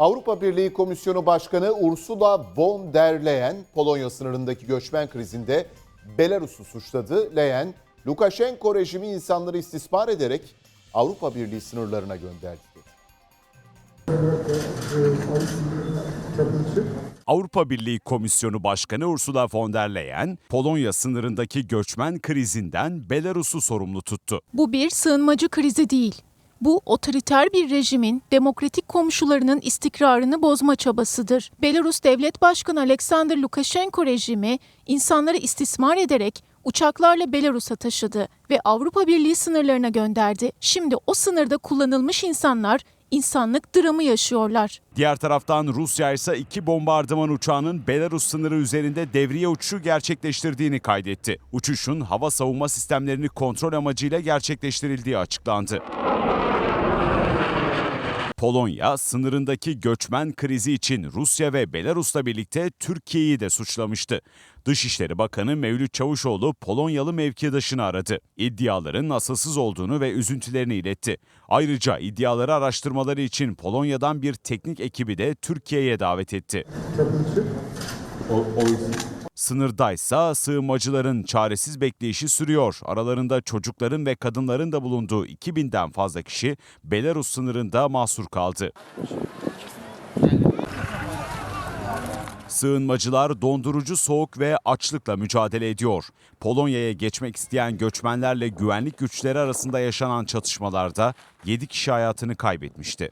Avrupa Birliği Komisyonu Başkanı Ursula von der Leyen, Polonya sınırındaki göçmen krizinde Belarus'u suçladı. Leyen, Lukashenko rejimi insanları istismar ederek Avrupa Birliği sınırlarına gönderdi. dedi. Avrupa Birliği Komisyonu Başkanı Ursula von der Leyen, Polonya sınırındaki göçmen krizinden Belarus'u sorumlu tuttu. Bu bir sığınmacı krizi değil. Bu otoriter bir rejimin demokratik komşularının istikrarını bozma çabasıdır. Belarus Devlet Başkanı Alexander Lukashenko rejimi insanları istismar ederek uçaklarla Belarus'a taşıdı ve Avrupa Birliği sınırlarına gönderdi. Şimdi o sınırda kullanılmış insanlar insanlık dramı yaşıyorlar. Diğer taraftan Rusya ise iki bombardıman uçağının Belarus sınırı üzerinde devriye uçuşu gerçekleştirdiğini kaydetti. Uçuşun hava savunma sistemlerini kontrol amacıyla gerçekleştirildiği açıklandı. Polonya sınırındaki göçmen krizi için Rusya ve Belarus'la birlikte Türkiye'yi de suçlamıştı. Dışişleri Bakanı Mevlüt Çavuşoğlu Polonyalı mevkidaşını aradı. İddiaların asılsız olduğunu ve üzüntülerini iletti. Ayrıca iddiaları araştırmaları için Polonya'dan bir teknik ekibi de Türkiye'ye davet etti. Sınırdaysa sığınmacıların çaresiz bekleyişi sürüyor. Aralarında çocukların ve kadınların da bulunduğu 2000'den fazla kişi Belarus sınırında mahsur kaldı. Sığınmacılar dondurucu soğuk ve açlıkla mücadele ediyor. Polonya'ya geçmek isteyen göçmenlerle güvenlik güçleri arasında yaşanan çatışmalarda 7 kişi hayatını kaybetmişti.